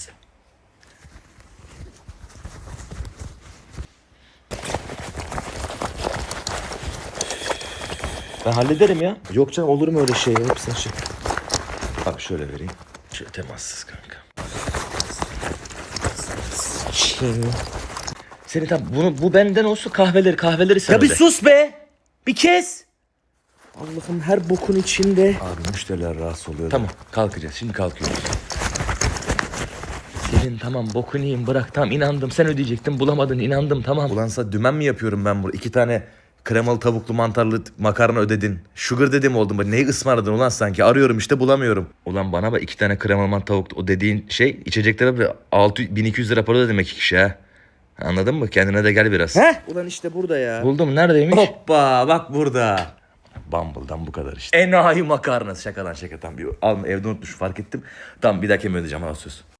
Neyse. Ben hallederim ya. Yok canım olur mu öyle şey? Hepsini şey. Bak şöyle vereyim. Şöyle temassız kanka. Şey. Seni tam bunu bu benden olsun kahveleri kahveleri sen Ya bir öde. sus be. Bir kes. Allah'ım her bokun içinde. Abi müşteriler rahatsız oluyor. Tamam. kalkacağız. Şimdi kalkıyoruz. Senin tamam bokunu yiyeyim bırak tamam inandım sen ödeyecektin bulamadın inandım tamam. Ulansa dümen mi yapıyorum ben burada? İki tane kremalı tavuklu mantarlı makarna ödedin. Sugar dedim oldum. Ben neyi ısmarladın ulan sanki? Arıyorum işte bulamıyorum. Ulan bana bak iki tane kremalı mantı tavuk o dediğin şey içeceklere bir 6 1200 lira para ödemek iki kişi ha. Anladın mı? Kendine de gel biraz. Heh. Ulan işte burada ya. Buldum neredeymiş? Hoppa bak burada. Bumble'dan bu kadar işte. Enayi makarnası şakadan şaka tam bir al evde unutmuş fark ettim. Tamam bir dahaki mi ödeyeceğim ha söz.